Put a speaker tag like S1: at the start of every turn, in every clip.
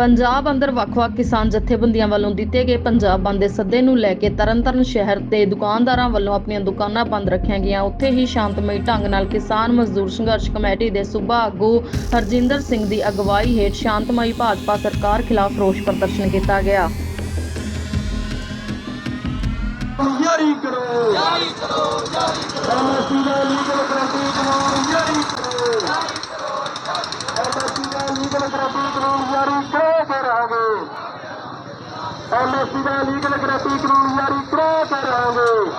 S1: ਪੰਜਾਬ ਅੰਦਰ ਵੱਖ-ਵੱਖ ਕਿਸਾਨ ਜਥੇਬੰਦੀਆਂ ਵੱਲੋਂ ਦਿੱਤੇ ਗਏ ਪੰਜਾਬ ਬੰਦ ਦੇ ਸੱਦੇ ਨੂੰ ਲੈ ਕੇ ਤਰਨਤਾਰਨ ਸ਼ਹਿਰ ਤੇ ਦੁਕਾਨਦਾਰਾਂ ਵੱਲੋਂ ਆਪਣੀਆਂ ਦੁਕਾਨਾਂ ਬੰਦ ਰੱਖੀਆਂ ਗਈਆਂ। ਉੱਥੇ ਹੀ ਸ਼ਾਂਤਮਈ ਢੰਗ ਨਾਲ ਕਿਸਾਨ ਮਜ਼ਦੂਰ ਸੰਘਰਸ਼ ਕਮੇਟੀ ਦੇ ਸੂਬਾ ਆਗੂ ਹਰਜਿੰਦਰ ਸਿੰਘ ਦੀ ਅਗਵਾਈ ਹੇਠ ਸ਼ਾਂਤਮਈ ਭਾਜਪਾ ਸਰਕਾਰ ਖਿਲਾਫ ਰੋਸ ਪ੍ਰਦਰਸ਼ਨ ਕੀਤਾ ਗਿਆ।
S2: ਜਾਰੀ ਕਰੋ। ਜਾਰੀ ਕਰੋ ਜਾਰੀ ਕਰੋ। ਗਰੰਟੀ ਕਾਨੂੰਨ ਜਾਰੀ ਕਿਉਂ ਕਰਾਂਗੇ।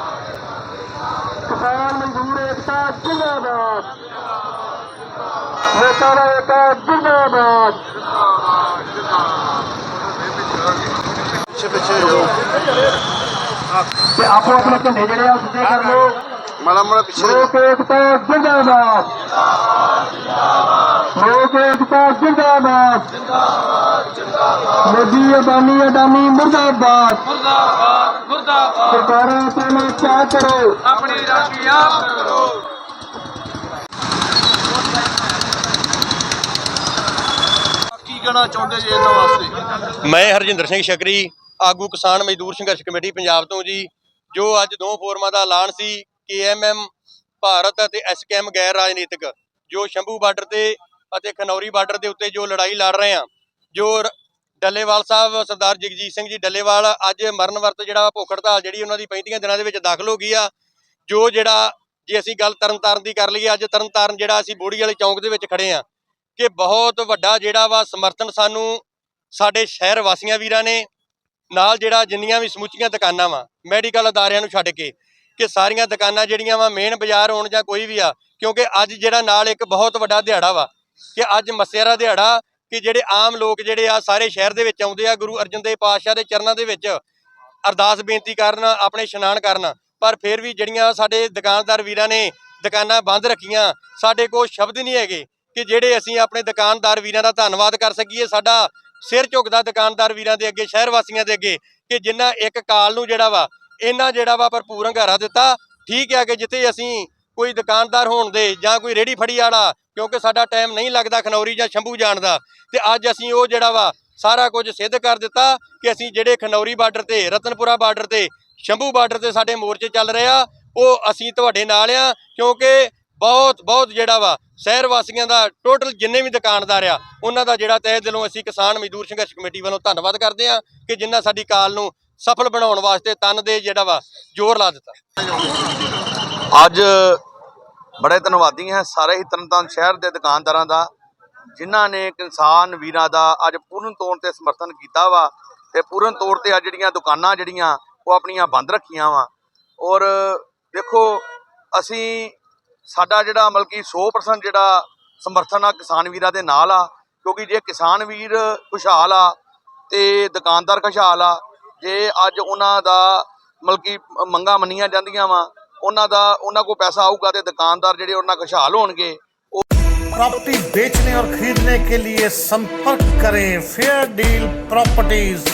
S2: ਕਿਸਾਨ ਮਜ਼ਦੂਰ ਏਕਤਾ ਜਿੰਦਾਬਾਦ। ਨੇਤਾ ਦਾ ਏਕਤਾ ਜਿੰਦਾਬਾਦ। ਤੇ ਆਪੋ ਆਪਣੇ ਝੰਡੇ ਜਿਹੜੇ ਆ ਸਿੱਧੇ ਕਰ ਲਓ।
S3: ਮਾੜਾ ਮਾੜਾ ਪਿੱਛੇ
S2: ਲੋਕ ਏਕਤਾ ਜਿੰਦਾਬਾਦ। ਲੋਕ ਏਕਤਾ ਜਿੰਦਾਬਾਦ। ਮੋਦੀ ਅਦਾਨੀ ਅਡਾਨੀ ਮੁਰਦਾਬਾਦ
S4: ਮੁਰਦਾਬਾਦ। ਮੁਰਦਾਬਾਦ
S2: ਸਰਕਾਰਾਂ ਤੋਂ ਨਾ ਕਿਆ ਕਰੋ।
S4: ਆਪਣੀ ਰਾਖੀ ਆਪ ਕਰੋ।
S3: ਕੀ ਕਹਿਣਾ ਚਾਹੁੰਦੇ ਜੀ ਇਹਨਾਂ ਵਾਸਤੇ?
S5: ਮੈਂ ਹਰਜਿੰਦਰ ਸਿੰਘ ਸ਼ਕਰੀ ਆਗੂ ਕਿਸਾਨ ਮਜ਼ਦੂਰ ਸੰਘਰਸ਼ ਕਮੇਟੀ ਪੰਜਾਬ ਤੋਂ ਜੀ ਜੋ ਅੱਜ ਦੋ ਫੋਰਮਾਂ ਦਾ ਐਲਾਨ ਸੀ ਕੇਐਮਐਮ ਭਾਰਤ ਅਤੇ ਐਸਕੇਐਮ ਗੈਰ ਰਾਜਨੀਤਿਕ ਜੋ ਸ਼ੰਭੂ ਬਾਰਡਰ ਤੇ ਅਤੇ ਖਨੌਰੀ ਬਾਰਡਰ ਦੇ ਉੱਤੇ ਜੋ ਲੜਾਈ ਲੜ ਰਹੇ ਆ ਜੋ ਡੱਲੇਵਾਲ ਸਾਹਿਬ, ਸਰਦਾਰ ਜਗਜੀਤ ਸਿੰਘ ਜੀ ਡੱਲੇਵਾਲ ਅੱਜ ਮਰਨ ਵਰਤ ਜਿਹੜਾ ਭੁੱਖ ਹੜਤਾਲ ਜਿਹੜੀ ਉਹਨਾਂ ਦੀ 35 ਦਿਨਾਂ ਦੇ ਵਿੱਚ ਦਾਖਲ ਹੋ ਗਈ ਆ, ਜੋ ਜਿਹੜਾ ਜੇ ਅਸੀਂ ਗੱਲ ਤਰਨਤਾਰਨ ਦੀ ਕਰ ਲਈਏ, ਅੱਜ ਤਰਨਤਾਰਨ ਜਿਹੜਾ ਅਸੀਂ ਬੋੜੀ ਵਾਲੇ ਚੌਂਕ ਦੇ ਵਿੱਚ ਖੜੇ ਆ, ਕਿ ਬਹੁਤ ਵੱਡਾ ਜਿਹੜਾ ਵਾ ਸਮਰਥਨ ਸਾਨੂੰ ਸਾਡੇ ਸ਼ਹਿਰ ਵਾਸੀਆਂ ਵੀਰਾਂ ਨੇ, ਨਾਲ ਜਿਹੜਾ ਜਿੰਨੀਆਂ ਵੀ ਸਮੁੱਚੀਆਂ ਦੁਕਾਨਾਂ ਵਾ, ਮੈਡੀਕਲ ਅਦਾਰਿਆਂ ਨੂੰ ਛੱਡ ਕੇ, ਕਿ ਸਾਰੀਆਂ ਦੁਕਾਨਾਂ ਜਿਹੜੀਆਂ ਵਾ ਮੇਨ ਬਾਜ਼ਾਰ ਹੋਣ ਜਾਂ ਕੋਈ ਵੀ ਆ, ਕਿਉਂਕਿ ਅੱਜ ਜਿਹੜਾ ਨਾਲ ਇੱਕ ਬਹੁਤ ਵੱਡਾ ਦਿਹਾੜਾ ਵਾ, ਕਿ ਅੱਜ ਮੱਸਿਆ ਦਿਹਾੜਾ ਕਿ ਜਿਹੜੇ ਆਮ ਲੋਕ ਜਿਹੜੇ ਆ ਸਾਰੇ ਸ਼ਹਿਰ ਦੇ ਵਿੱਚ ਆਉਂਦੇ ਆ, ਗੁਰੂ ਅਰਜਨ ਦੇਵ ਪਾਤਸ਼ਾਹ ਦੇ ਚਰਨਾਂ ਦੇ ਵਿੱਚ ਅਰਦਾਸ ਬੇਨਤੀ ਕਰਨ, ਆਪਣੇ ਇਸ਼ਨਾਨ ਕਰਨ, ਪਰ ਫਿਰ ਵੀ ਜਿਹੜੀਆਂ ਸਾਡੇ ਦੁਕਾਨਦਾਰ ਵੀਰਾਂ ਨੇ ਦੁਕਾਨਾਂ ਬੰਦ ਰੱਖੀਆਂ, ਸਾਡੇ ਕੋਲ ਸ਼ਬਦ ਨਹੀਂ ਹੈਗੇ ਕਿ ਜਿਹੜੇ ਅਸੀਂ ਆਪਣੇ ਦੁਕਾਨਦਾਰ ਵੀਰਾਂ ਦਾ ਧੰਨਵਾਦ ਕਰ ਸਕੀਏ, ਸਾਡਾ ਸਿਰ ਝੁਕਦਾ ਦੁਕਾਨਦਾਰ ਵੀਰਾਂ ਦੇ ਅੱਗੇ, ਸ਼ਹਿਰ ਵਾਸੀਆਂ ਦੇ ਅੱਗੇ, ਕਿ ਜਿਨ੍ਹਾਂ ਇੱਕ ਕਾਲ ਨੂੰ ਜਿਹੜਾ ਵਾ ਇਹਨਾਂ ਜਿਹੜਾ ਵਾ ਭਰਪੂਰ ਹੰਗਾਰਾ ਦਿੱਤਾ, ਠੀਕ ਹੈ ਕਿ ਜਿੱਥੇ ਅਸੀਂ ਕੋਈ ਦੁਕਾਨਦਾਰ ਹੋਣ ਦੇ ਜਾਂ ਕੋਈ ਰੇੜੀ ਫੜੀ ਵਾਲਾ, ਕਿਉਂਕਿ ਸਾਡਾ ਟਾਈਮ ਨਹੀਂ ਲੱਗਦਾ ਖਨੌਰੀ ਜਾਂ ਸ਼ੰਭੂ ਜਾਣ ਦਾ। ਤੇ ਅੱਜ ਅਸੀਂ ਉਹ ਜਿਹੜਾ ਵਾ, ਸਾਰਾ ਕੁਝ ਸਿੱਧ ਕਰ ਦਿੱਤਾ ਕਿ ਅਸੀਂ ਜਿਹੜੇ ਖਨੌਰੀ ਬਾਰਡਰ ਤੇ, ਰਤਨਪੁਰਾ ਬਾਰਡਰ ਤੇ, ਸ਼ੰਭੂ ਬਾਰਡਰ ਤੇ ਸਾਡੇ ਮੋਰਚੇ ਚੱਲ ਰਹੇ ਆ, ਉਹ ਅਸੀਂ ਤੁਹਾਡੇ ਨਾਲ ਆ, ਕਿਉਂਕਿ ਬਹੁਤ ਬਹੁਤ ਜਿਹੜਾ ਵਾ, ਸ਼ਹਿਰ ਵਾਸੀਆਂ ਦਾ ਟੋਟਲ ਜਿੰਨੇ ਵੀ ਦੁਕਾਨਦਾਰ ਆ, ਉਹਨਾਂ ਦਾ ਜਿਹੜਾ ਤਹਿ ਦਿਲੋਂ ਅਸੀਂ ਕਿਸਾਨ ਮਜ਼ਦੂਰ ਸੰਘਰਸ਼ ਕਮੇਟੀ ਵੱਲੋਂ ਧੰਨਵਾਦ ਕਰਦੇ ਆ ਕਿ ਜਿਨ੍ਹਾਂ ਸਾਡੀ ਕਾਲ ਨੂੰ ਸਫਲ ਬਣਾਉਣ ਵਾਸਤੇ ਤਨ ਦੇ ਜਿਹੜਾ ਵਾ, ਜ਼ੋਰ ਲਾ ਦਿੱਤਾ।
S3: ਅੱਜ ਬੜੇ ਧੰਨਵਾਦੀ ਹਾਂ ਸਾਰੇ ਹੀ ਤਰਨਤਾਰਨ ਸ਼ਹਿਰ ਦੇ ਦੁਕਾਨਦਾਰਾਂ ਦਾ, ਜਿਨ੍ਹਾਂ ਨੇ ਕਿਸਾਨ ਵੀਰਾਂ ਦਾ ਅੱਜ ਪੂਰਨ ਤੌਰ ਤੇ ਸਮਰਥਨ ਕੀਤਾ ਵਾ ਤੇ ਪੂਰਨ ਤੌਰ ਤੇ ਅੱਜ ਜਿਹੜੀਆਂ ਦੁਕਾਨਾਂ ਜਿਹੜੀਆਂ ਉਹ ਆਪਣੀਆਂ ਬੰਦ ਰੱਖੀਆਂ ਵਾ। ਔਰ ਦੇਖੋ, ਅਸੀਂ ਸਾਡਾ ਜਿਹੜਾ ਮਤਲਬ ਕਿ 100% ਜਿਹੜਾ ਸਮਰਥਨ ਆ ਕਿਸਾਨ ਵੀਰਾਂ ਦੇ ਨਾਲ ਆ, ਕਿਉਂਕਿ ਜੇ ਕਿਸਾਨ ਵੀਰ ਖੁਸ਼ਹਾਲ ਆ ਤੇ ਦੁਕਾਨਦਾਰ ਖੁਸ਼ਹਾਲ ਆ, ਜੇ ਅੱਜ ਉਹਨਾਂ ਦਾ ਮਤਲਬ ਕਿ ਮੰਗਾਂ ਮੰਨੀਆਂ ਜਾਂਦੀਆਂ ਵਾ ਉਹਨਾਂ ਦਾ ਉਹਨਾਂ ਕੋਲ ਪੈਸਾ ਆਊਗਾ ਤੇ ਦੁਕਾਨਦਾਰ ਜਿਹੜੇ ਉਹਨਾਂ ਖੁਸ਼ਹਾਲ ਹੋਣਗੇ
S6: प्रॉपर्टी बेचने और खरीदने के लिए संपर्क करें फेयर डील प्रॉपर्टीज